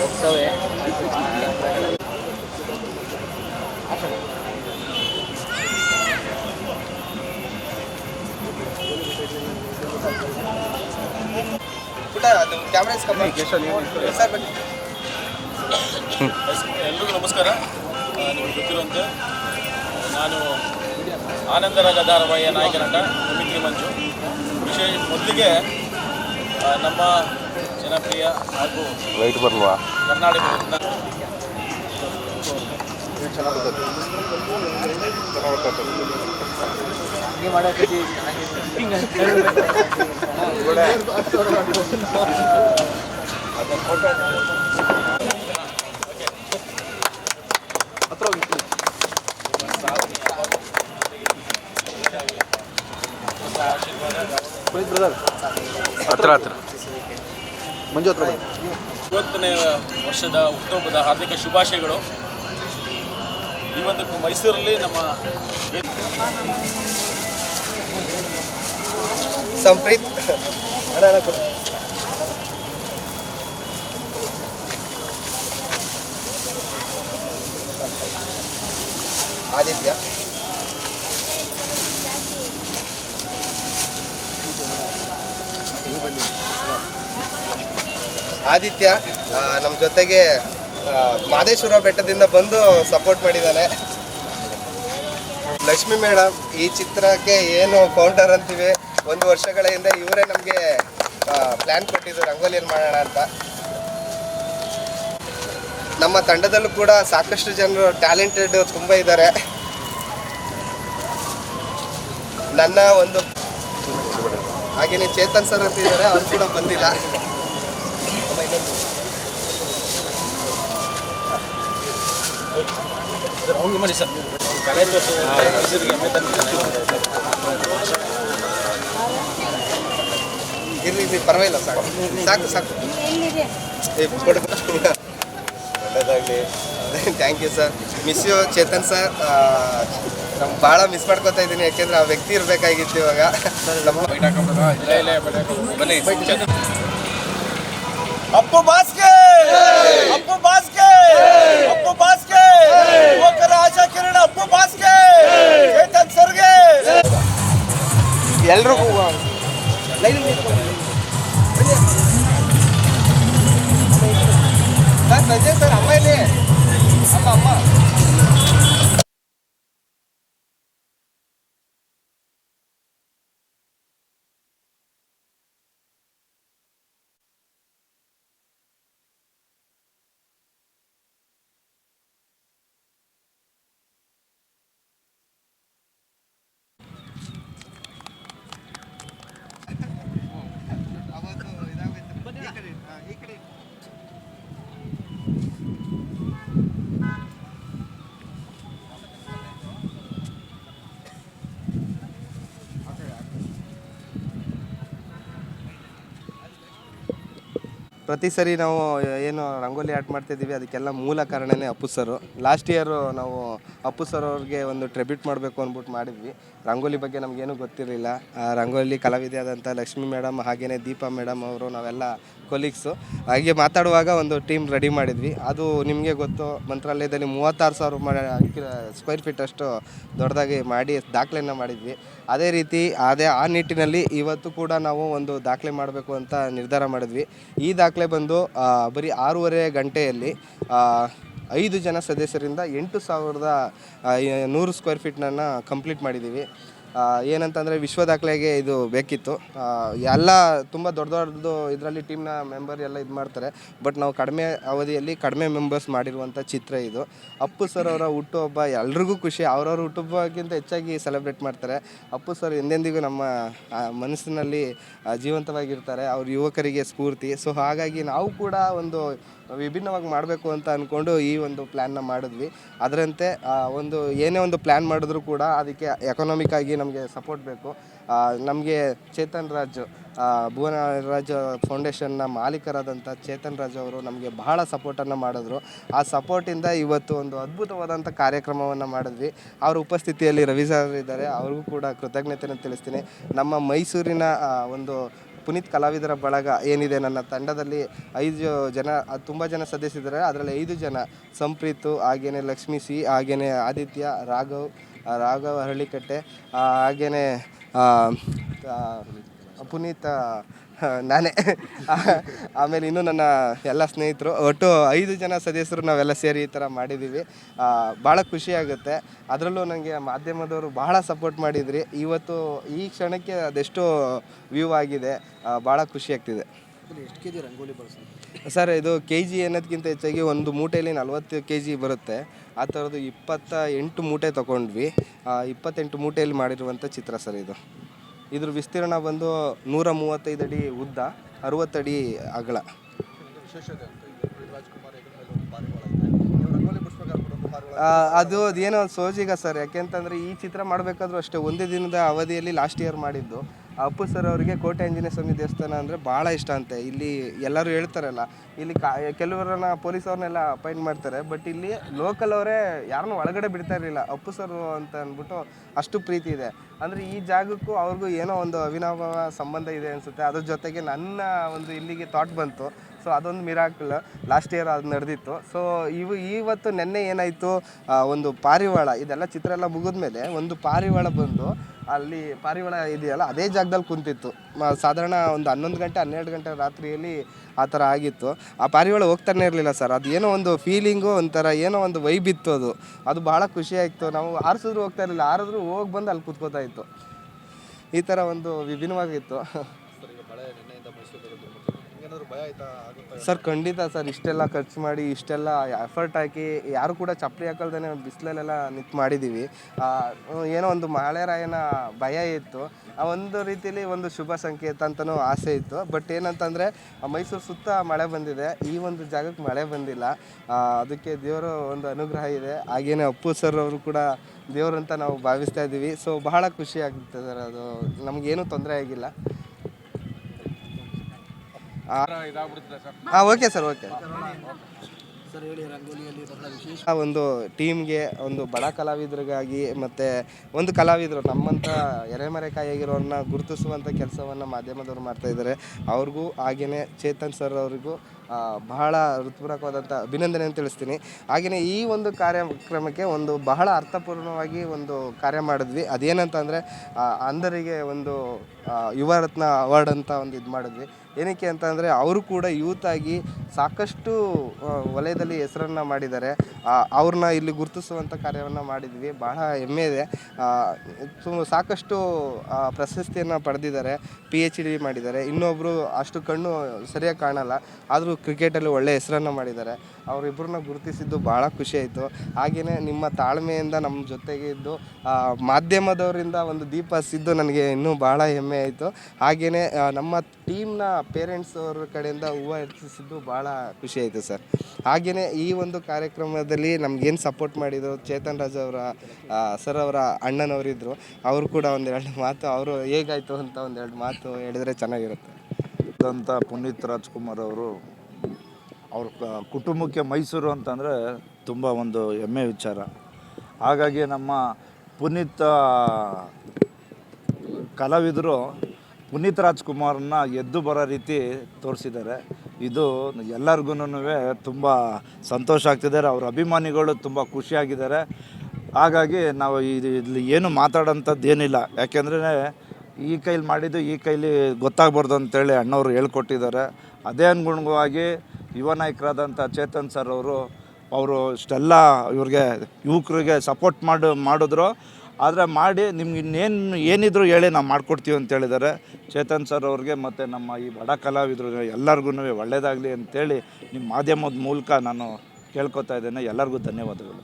ಹೋಗ್ತವೆ. ಪುಟ ಅದು ಕ್ಯಾಮ್ರಾ ಎಲ್ರಿಗೂ ನಮಸ್ಕಾರ. ನಿಮಗೆ ಗೊತ್ತಿರುವಂತೆ ನಾನು ಆನಂದರಾಗ ಧಾರಾವಾಹಿಯ ನಾಯಕ ನಟ ಮಿತ್ರಿ ಮಂಜು. ವಿಶೇಷ ಮೊದಲಿಗೆ ನಮ್ಮ ಜನಪ್ರಿಯ ಹಾಗೂ ಲೈಟ್ ಬರಲ್ವಾ? ಕರ್ನಾಟಕ ಹಿಂಗೆ ಬ್ರದರ್? ಹತ್ರ ಹತ್ರ. ಮಂಜು ಹತ್ರ ಇವತ್ತನೇ ವರ್ಷದ ಹುಟ್ಟುಹಬ್ಬದ ಹಾರ್ದಿಕ ಶುಭಾಶಯಗಳು. ಈ ಒಂದು ಮೈಸೂರಲ್ಲಿ ನಮ್ಮ ಸಂಪ್ರೀತ್. ಆದಿತ್ಯ. ಆದಿತ್ಯ ನಮ್ಮ ಜೊತೆಗೆ ಮಾದೇಶ್ವರ ಬೆಟ್ಟದಿಂದ ಬಂದು ಸಪೋರ್ಟ್ ಮಾಡಿದ್ದಾನೆ ಲಕ್ಷ್ಮಿ ಮೇಡಮ್ ಈ ಚಿತ್ರಕ್ಕೆ ಏನು ಕೌಂಟರ್ ಅಂತೀವಿ? ಒಂದು ವರ್ಷಗಳ ಹಿಂದೆ ಇವರೇ ನಮಗೆ ಪ್ಲ್ಯಾನ್ ಕೊಟ್ಟಿದ್ದು ರಂಗೋಲಿಯಲ್ಲಿ ಮಾಡೋಣ ಅಂತ. ನಮ್ಮ ತಂಡದಲ್ಲೂ ಕೂಡ ಸಾಕಷ್ಟು ಜನರು ಟ್ಯಾಲೆಂಟೆಡ್ ತುಂಬ ಇದ್ದಾರೆ. ನನ್ನ ಒಂದು ಹಾಗೆಯೇ ಚೇತನ್ ಸರ್ ಅಂತ ಇದ್ದಾರೆ, ಅವ್ರು ಕೂಡ ಬಂದಿಲ್ಲ ಅಮ್ಮ, ಇನ್ನೊಂದು. ಅವ್ನಿಗೆ ಮಾಡಿ ಸರ್ ತಂದಿದ್ದಾನೆ. ಇರ್ಲಿ ಇರ್ಲಿ ಪರವಾಗಿಲ್ಲ ಸಾಕು. ಸಾಕು ಸಾಕು. Thank you sir miss you Chetan sir ನಮ್ಗೆ ಭಾಳ ಮಿಸ್ ಮಾಡ್ಕೊತಾ ಇದ್ದೀನಿ. ಯಾಕೆಂದ್ರೆ ಆ ವ್ಯಕ್ತಿ ಇರಬೇಕಾಗಿತ್ತು ಇವಾಗ. ನಮ್ಮ ಇಲ್ಲೇ ಇಲ್ಲೇ ಬನ್ನಿ. ಅಪ್ಪು ಬಾಸ್ಕೆ ಅಪ್ಪು ಬಾಸ್ಕೆ ಅಪ್ಪು ಬಾಸ್ಕೆ ಯುವಕರ ಆಶಾ ಕಿರಣ ಅಪ್ಪು ಬಾಸ್ಕೆ ಚೇತನ್ ಸರ್ಗೆ ಎಲ್ರಿಗೂ ಸರ್ ಸಂಜಯ್ ಸರ್ ಅಮ್ಮ ಇಲ್ಲಿ. ಅಮ್ಮ ಅಮ್ಮ. ಪ್ರತಿ ಸರಿ ನಾವು ಏನು ರಂಗೋಲಿ ಆರ್ಟ್ ಮಾಡ್ತಿದ್ದೀವಿ, ಅದಕ್ಕೆಲ್ಲ ಮೂಲ ಕಾರಣನೇ ಅಪ್ಪು ಸರು. ಲಾಸ್ಟ್ ಇಯರು ನಾವು ಅಪ್ಪು ಸರ್ ಅವ್ರಿಗೆ ಒಂದು ಟ್ರಿಬ್ಯೂಟ್ ಮಾಡಬೇಕು ಅಂದ್ಬಿಟ್ಟು ಮಾಡಿದ್ವಿ. ರಂಗೋಲಿ ಬಗ್ಗೆ ನಮಗೇನು ಗೊತ್ತಿರಲಿಲ್ಲ. ರಂಗೋಲಿ ಕಲಾವಿದೆಯಾದಂಥ ಲಕ್ಷ್ಮಿ ಮೇಡಮ್ ಹಾಗೆಯೇ ದೀಪಾ ಮೇಡಮ್ ಅವರು, ನಾವೆಲ್ಲ ಕೊಲೀಗ್ಸು ಹಾಗೆ ಮಾತಾಡುವಾಗ ಒಂದು ಟೀಮ್ ರೆಡಿ ಮಾಡಿದ್ವಿ. ಅದು ನಿಮಗೆ ಗೊತ್ತು, ಮಂತ್ರಾಲಯದಲ್ಲಿ ಮೂವತ್ತಾರು ಸಾವಿರ ಸ್ಕ್ವೇರ್ ಫೀಟ್ ಅಷ್ಟು ದೊಡ್ಡದಾಗಿ ಮಾಡಿ ದಾಖಲೆಯನ್ನು ಮಾಡಿದ್ವಿ. ಅದೇ ರೀತಿ ಅದೇ ಆ ನಿಟ್ಟಿನಲ್ಲಿ ಇವತ್ತು ಕೂಡ ನಾವು ಒಂದು ದಾಖಲೆ ಮಾಡಬೇಕು ಅಂತ ನಿರ್ಧಾರ ಮಾಡಿದ್ವಿ. ಈ ದಾಖಲೆ ಬಂದು ಬರೀ ಆರೂವರೆ ಗಂಟೆಯಲ್ಲಿ ಐದು ಜನ ಸದಸ್ಯರಿಂದ ಎಂಟು ಸಾವಿರದ ನೂರು ಸ್ಕ್ವೇರ್ ಫೀಟ್ನನ್ನು ಕಂಪ್ಲೀಟ್ ಮಾಡಿದ್ದೀವಿ. ಏನಂತಂದರೆ ವಿಶ್ವ ದಾಖಲೆಗೆ ಇದು ಬೇಕಿತ್ತು. ಎಲ್ಲ ತುಂಬ ದೊಡ್ಡ ದೊಡ್ಡದು ಇದರಲ್ಲಿ ಟೀಮ್ನ ಮೆಂಬರ್ ಎಲ್ಲ ಇದು ಮಾಡ್ತಾರೆ. ಬಟ್ ನಾವು ಕಡಿಮೆ ಅವಧಿಯಲ್ಲಿ ಕಡಿಮೆ ಮೆಂಬರ್ಸ್ ಮಾಡಿರುವಂಥ ಚಿತ್ರ ಇದು. ಅಪ್ಪು ಸರ್ ಅವರ ಹುಟ್ಟುಹಬ್ಬ ಎಲ್ರಿಗೂ ಖುಷಿ. ಅವ್ರವ್ರ ಹುಟ್ಟುಹಬ್ಬಕ್ಕಿಂತ ಹೆಚ್ಚಾಗಿ ಸೆಲೆಬ್ರೇಟ್ ಮಾಡ್ತಾರೆ. ಅಪ್ಪು ಸರ್ ಎಂದೆಂದಿಗೂ ನಮ್ಮ ಮನಸ್ಸಿನಲ್ಲಿ ಜೀವಂತವಾಗಿರ್ತಾರೆ. ಅವ್ರ ಯುವಕರಿಗೆ ಸ್ಫೂರ್ತಿ. ಸೊ ಹಾಗಾಗಿ ನಾವು ಕೂಡ ಒಂದು ವಿಭಿನ್ನವಾಗಿ ಮಾಡಬೇಕು ಅಂತ ಅಂದ್ಕೊಂಡು ಈ ಒಂದು ಪ್ಲ್ಯಾನ್ನ ಮಾಡಿದ್ವಿ. ಅದರಂತೆ ಒಂದು ಏನೇ ಒಂದು ಪ್ಲ್ಯಾನ್ ಮಾಡಿದ್ರು ಕೂಡ ಅದಕ್ಕೆ ಎಕನಾಮಿಕ್ ಆಗಿ ನಮಗೆ ಸಪೋರ್ಟ್ ಬೇಕು. ನಮಗೆ ಚೇತನ್ ರಾಜ್ ಭುವನ ರಾಜ್ ಫೌಂಡೇಶನ್ನ ಮಾಲೀಕರಾದಂಥ ಚೇತನ್ ರಾಜ್ ಅವರು ನಮಗೆ ಬಹಳ ಸಪೋರ್ಟನ್ನು ಮಾಡಿದ್ರು. ಆ ಸಪೋರ್ಟಿಂದ ಇವತ್ತು ಒಂದು ಅದ್ಭುತವಾದಂಥ ಕಾರ್ಯಕ್ರಮವನ್ನು ಮಾಡಿದ್ವಿ. ಅವರ ಉಪಸ್ಥಿತಿಯಲ್ಲಿ ರವಿ ಸರ್ ಇದ್ದಾರೆ. ಅವ್ರಿಗೂ ಕೂಡ ಕೃತಜ್ಞತೆಯನ್ನು ತಿಳಿಸ್ತೀನಿ. ನಮ್ಮ ಮೈಸೂರಿನ ಒಂದು ಪುನೀತ್ ಕಲಾವಿದರ ಬಳಗ ಏನಿದೆ ನನ್ನ ತಂಡದಲ್ಲಿ ಐದು ಜನ, ತುಂಬ ಜನ ಸದಸ್ಯರಿದ್ದಾರೆ. ಅದರಲ್ಲಿ ಐದು ಜನ ಸಂಪ್ರೀತು ಹಾಗೆಯೇ ಲಕ್ಷ್ಮಿ ಸಿ, ಹಾಗೇನೆ ಆದಿತ್ಯ, ರಾಘವ್ ರಾಘವ್ ಹರಳಿಕಟ್ಟೆ ಹಾಗೆಯೇ ಪುನೀತ್ ನಾನೇ. ಆಮೇಲೆ ಇನ್ನೂ ನನ್ನ ಎಲ್ಲ ಸ್ನೇಹಿತರು ಒಟ್ಟು ಐದು ಜನ ಸದಸ್ಯರು ನಾವೆಲ್ಲ ಸೇರಿ ಈ ಥರ ಮಾಡಿದ್ದೀವಿ. ಭಾಳ ಖುಷಿ ಆಗುತ್ತೆ. ಅದರಲ್ಲೂ ನನಗೆ ಮಾಧ್ಯಮದವರು ಬಹಳ ಸಪೋರ್ಟ್ ಮಾಡಿದ್ರಿ. ಇವತ್ತು ಈ ಕ್ಷಣಕ್ಕೆ ಅದೆಷ್ಟೋ ವ್ಯೂ ಆಗಿದೆ. ಭಾಳ ಖುಷಿ ಆಗ್ತಿದೆ. ಎಷ್ಟು ಕೆ ಜಿ ರಂಗೋಲಿ ಬಳಸೋದು ಸರ್ ಇದು ಕೆ ಜಿ ಅನ್ನೋದಕ್ಕಿಂತ ಹೆಚ್ಚಾಗಿ ಒಂದು ಮೂಟೆಯಲ್ಲಿ ನಲ್ವತ್ತು ಕೆ ಜಿ ಬರುತ್ತೆ. ಆ ಥರದ್ದು ಇಪ್ಪತ್ತ ಎಂಟು ಮೂಟೆ ತೊಗೊಂಡ್ವಿ. ಇಪ್ಪತ್ತೆಂಟು ಮೂಟೆಯಲ್ಲಿ ಮಾಡಿರುವಂಥ ಚಿತ್ರ ಸರ್ ಇದು. ಇದ್ರ ವಿಸ್ತೀರ್ಣ ಬಂದು ನೂರ ಮೂವತ್ತೈದು ಅಡಿ ಉದ್ದ ಅರವತ್ತಡಿ ಅಗಲ. ಅದು ಅದೇನೋ ಸೋಜಿಗ ಸರ್, ಯಾಕೆಂತಂದ್ರೆ ಈ ಚಿತ್ರ ಮಾಡಬೇಕಾದ್ರೂ ಅಷ್ಟೇ, ಒಂದೇ ದಿನದ ಅವಧಿಯಲ್ಲಿ ಲಾಸ್ಟ್ ಇಯರ್ ಮಾಡಿದ್ದು. ಅಪ್ಪು ಸರ್ ಅವರಿಗೆ ಕೋಟೆ ಆಂಜನೇಯ ಸ್ವಾಮಿ ದೇವಸ್ಥಾನ ಅಂದರೆ ಭಾಳ ಇಷ್ಟ ಅಂತೆ. ಇಲ್ಲಿ ಎಲ್ಲರೂ ಹೇಳ್ತಾರಲ್ಲ, ಇಲ್ಲಿ ಕಾ, ಕೆಲವರನ್ನ ಪೊಲೀಸ್ ಅವ್ರನ್ನೆಲ್ಲ ಅಪಾಯಿಂಟ್ ಮಾಡ್ತಾರೆ ಬಟ್ ಇಲ್ಲಿ ಲೋಕಲ್ ಅವರೇ ಯಾರನ್ನೂ ಒಳಗಡೆ ಬಿಡ್ತಾ ಇರಲಿಲ್ಲ. ಅಪ್ಪು ಸರ್ ಅಂತ ಅಂದ್ಬಿಟ್ಟು ಅಷ್ಟು ಪ್ರೀತಿ ಇದೆ. ಅಂದರೆ ಈ ಜಾಗಕ್ಕೂ ಅವ್ರಿಗೂ ಏನೋ ಒಂದು ಅವಿನಾಭಾವ ಸಂಬಂಧ ಇದೆ ಅನಿಸುತ್ತೆ. ಅದ್ರ ಜೊತೆಗೆ ನನ್ನ ಒಂದು ಇಲ್ಲಿಗೆ ಥಾಟ್ ಬಂತು. ಸೊ ಅದೊಂದು ಮಿರಾಕಲ್ ಲಾಸ್ಟ್ ಇಯರ್ ಅದು ನಡೆದಿತ್ತು. ಸೊ ಇವು ಇವತ್ತು ನೆನ್ನೆ ಏನಾಯಿತು ಒಂದು ಪಾರಿವಾಳ, ಇದೆಲ್ಲ ಚಿತ್ರ ಎಲ್ಲ ಮುಗಿದ್ಮೇಲೆ ಒಂದು ಪಾರಿವಾಳ ಬಂದು ಅಲ್ಲಿ ಪಾರಿವಾಳ ಇದೆಯಲ್ಲ, ಅದೇ ಜಾಗದಲ್ಲಿ ಕುಂತಿತ್ತು. ಸಾಧಾರಣ ಒಂದು ಹನ್ನೊಂದು ಗಂಟೆ, ಹನ್ನೆರಡು ಗಂಟೆ ರಾತ್ರಿಯಲ್ಲಿ ಆ ಥರ ಆಗಿತ್ತು. ಆ ಪಾರಿವಾಳ ಹೋಗ್ತಾನೆ ಇರಲಿಲ್ಲ ಸರ್. ಅದು ಏನೋ ಒಂದು ಫೀಲಿಂಗು ಒಂಥರ ಏನೋ ಒಂದು ವೈಬ್ ಇತ್ತು ಅದು. ಅದು ಭಾಳ ಖುಷಿ ಆಯಿತು ನಾವು ಆರಿಸಿದ್ರು ಹೋಗ್ತಾ ಇರಲಿಲ್ಲ, ಆರಿದ್ರು ಹೋಗಿ ಬಂದು ಅಲ್ಲಿ ಕೂತ್ಕೋತಾ ಇತ್ತು. ಈ ಥರ ಒಂದು ವಿಭಿನ್ನವಾಗಿತ್ತು. ಸರ್, ಖಂಡಿತ ಸರ್. ಇಷ್ಟೆಲ್ಲ ಖರ್ಚು ಮಾಡಿ, ಇಷ್ಟೆಲ್ಲ ಎಫರ್ಟ್ ಹಾಕಿ, ಯಾರು ಕೂಡ ಚಪ್ಪಲಿ ಹಾಕಲ್ದೇ ಬಿಸಿಲಲ್ಲೆಲ್ಲ ನಿಂತು ಮಾಡಿದ್ದೀವಿ ಏನೋ ಒಂದು ಮಳೆರಾಯನ ಭಯ ಇತ್ತು. ಆ ಒಂದು ರೀತಿಯಲ್ಲಿ ಒಂದು ಶುಭ ಸಂಕೇತ ಅಂತಲೂ ಆಸೆ ಇತ್ತು. ಬಟ್ ಏನಂತಂದರೆ ಮೈಸೂರು ಸುತ್ತ ಮಳೆ ಬಂದಿದೆ. ಈ ಒಂದು ಜಾಗಕ್ಕೆ ಮಳೆ ಬಂದಿಲ್ಲ. ಅದಕ್ಕೆ ದೇವರ ಒಂದು ಅನುಗ್ರಹ ಇದೆ. ಹಾಗೇನೆ ಅಪ್ಪು ಸರ್ ಅವರು ಕೂಡ ದೇವರು ಅಂತ ನಾವು ಭಾವಿಸ್ತಾ ಇದ್ದೀವಿ ಸೊ ಬಹಳ ಖುಷಿ ಆಗುತ್ತೆ ಸರ್ ಅದು. ನಮಗೇನು ತೊಂದರೆ ಆಗಿಲ್ಲ. ಹಾಂ ಓಕೆ ಸರ್ ಓಕೆ ಆ ಒಂದು ಟೀಮ್ಗೆ ಒಂದು ಬಡ ಕಲಾವಿದರಿಗಾಗಿ ಮತ್ತು ಒಂದು ಕಲಾವಿದರು ನಮ್ಮಂಥ ಎರೆಮರೆಕಾಯಿಯಾಗಿರೋರನ್ನ ಗುರುತಿಸುವಂಥ ಕೆಲಸವನ್ನು ಮಾಧ್ಯಮದವರು ಮಾಡ್ತಾ ಇದ್ದಾರೆ. ಅವ್ರಿಗೂ ಹಾಗೆಯೇ ಚೇತನ್ ಸರ್ ಅವರಿಗೂ ಬಹಳ ಹೃತ್ಪೂರ್ವಕವಾದಂಥ ಅಭಿನಂದನೆ ತಿಳಿಸ್ತೀನಿ. ಹಾಗೆಯೇ ಈ ಒಂದು ಕಾರ್ಯಕ್ರಮಕ್ಕೆ ಒಂದು ಬಹಳ ಅರ್ಥಪೂರ್ಣವಾಗಿ ಒಂದು ಕಾರ್ಯ ಮಾಡಿದ್ವಿ. ಅದೇನಂತಂದರೆ ಅಂಧರಿಗೆ ಒಂದು ಯುವರತ್ನ ಯುವ ರತ್ನ ಅವಾರ್ಡ್ ಅಂತ ಒಂದು ಇದು ಮಾಡಿದ್ವಿ. ಏನಕ್ಕೆ ಅಂತಂದರೆ ಅವರು ಕೂಡ ಯೂತ್ ಆಗಿ ಸಾಕಷ್ಟು ವಲಯದಲ್ಲಿ ಹೆಸರನ್ನು ಮಾಡಿದ್ದಾರೆ. ಅವ್ರನ್ನ ಇಲ್ಲಿ ಗುರುತಿಸುವಂಥ ಕಾರ್ಯವನ್ನು ಮಾಡಿದ್ವಿ. ಬಹಳ ಹೆಮ್ಮೆ ಇದೆ. ಸು- ಸಾಕಷ್ಟು ಪ್ರಶಸ್ತಿಯನ್ನು ಪಡೆದಿದ್ದಾರೆ. ಪಿ ಎಚ್ ಡಿ ಮಾಡಿದ್ದಾರೆ. ಇನ್ನೊಬ್ಬರು ಅಷ್ಟು ಕಣ್ಣು ಸರಿಯಾಗಿ ಕಾಣಲ್ಲ. ಆದರೂ ಕ್ರಿಕೆಟಲ್ಲಿ ಒಳ್ಳೆಯ ಹೆಸರನ್ನು ಮಾಡಿದ್ದಾರೆ. ಅವರಿಬ್ಬರನ್ನ ಗುರುತಿಸಿದ್ದು ಭಾಳ ಖುಷಿ ಆಯಿತು. ಹಾಗೆಯೇ ನಿಮ್ಮ ತಾಳ್ಮೆಯಿಂದ ನಮ್ಮ ಜೊತೆಗೆ ಇದ್ದು ಮಾಧ್ಯಮದವರಿಂದ ಒಂದು ದೀಪ ಸಿದ್ದು ನನಗೆ ಇನ್ನೂ ಭಾಳ ಹೆಮ್ಮೆ ಆಯಿತು. ಹಾಗೆಯೇ ನಮ್ಮ ಟೀಮ್ನ ಪೇರೆಂಟ್ಸ್ ಅವ್ರ ಕಡೆಯಿಂದ ಹೂವು ಹೆಚ್ಚಿಸಿದ್ದು ಭಾಳ ಖುಷಿ ಆಯಿತು ಸರ್. ಹಾಗೆಯೇ ಈ ಒಂದು ಕಾರ್ಯಕ್ರಮದಲ್ಲಿ ನಮ್ಗೇನು ಸಪೋರ್ಟ್ ಮಾಡಿದ್ರು, ಚೇತನ್ ರಾಜ್ ಅವರ ಸರ್ ಅವರ ಅಣ್ಣನವರಿದ್ದರು ಅವರು ಕೂಡ ಒಂದೆರಡು ಮಾತು, ಅವರು ಹೇಗಾಯಿತು ಅಂತ ಒಂದೆರಡು ಮಾತು ಹೇಳಿದ್ರೆ ಚೆನ್ನಾಗಿರುತ್ತೆ. ಅಂತ ಪುನೀತ್ ರಾಜ್ಕುಮಾರ್ ಅವರು, ಅವ್ರ ಕುಟುಂಬಕ್ಕೆ ಮೈಸೂರು ಅಂತಂದರೆ ತುಂಬ ಒಂದು ಹೆಮ್ಮೆ ವಿಚಾರ. ಹಾಗಾಗಿ ನಮ್ಮ ಪುನೀತ್ ಕಲಾವಿದರು ಪುನೀತ್ ರಾಜ್ಕುಮಾರ್ನ ಎದ್ದು ಬರೋ ರೀತಿ ತೋರಿಸಿದ್ದಾರೆ. ಇದು ಎಲ್ಲರಿಗೂ ತುಂಬ ಸಂತೋಷ ಆಗ್ತಿದ್ದಾರೆ ಅವ್ರ ಅಭಿಮಾನಿಗಳು ತುಂಬ ಖುಷಿಯಾಗಿದ್ದಾರೆ. ಹಾಗಾಗಿ ನಾವು ಇಲ್ಲಿ ಏನು ಮಾತಾಡೋಂಥದ್ದು ಏನಿಲ್ಲ. ಯಾಕೆಂದ್ರೆ ಈ ಕೈಲಿ ಮಾಡಿದ್ದು ಈ ಕೈಲಿ ಗೊತ್ತಾಗ್ಬಾರ್ದು ಅಂತೇಳಿ ಅಣ್ಣವರು ಹೇಳ್ಕೊಟ್ಟಿದ್ದಾರೆ. ಅದೇ ಅನುಗುಣವಾಗಿ ಯುವ ನಾಯಕರಾದಂಥ ಚೇತನ್ ಸರ್ ಅವರು ಅವರು ಇಷ್ಟೆಲ್ಲ ಇವ್ರಿಗೆ ಯುವಕರಿಗೆ ಸಪೋರ್ಟ್ ಮಾಡಿ, ಮಾಡಿದ್ರು. ಆದರೆ ಮಾಡಿ ನಿಮ್ಗೆ ಇನ್ನೇನು ಏನಿದ್ರು ಹೇಳಿ ನಾವು ಮಾಡಿಕೊಡ್ತೀವಿ ಅಂತ ಹೇಳಿದ್ದಾರೆ ಚೇತನ್ ಸರ್ ಅವ್ರಿಗೆ ಮತ್ತು ನಮ್ಮ ಈ ಬಡ ಕಲಾವಿದರು ಎಲ್ಲರಿಗೂ ಒಳ್ಳೆಯದಾಗಲಿ ಅಂತೇಳಿ ನಿಮ್ಮ ಮಾಧ್ಯಮದ ಮೂಲಕ ನಾನು ಕೇಳ್ಕೊತಾ ಇದ್ದೇನೆ. ಎಲ್ಲರಿಗೂ ಧನ್ಯವಾದಗಳು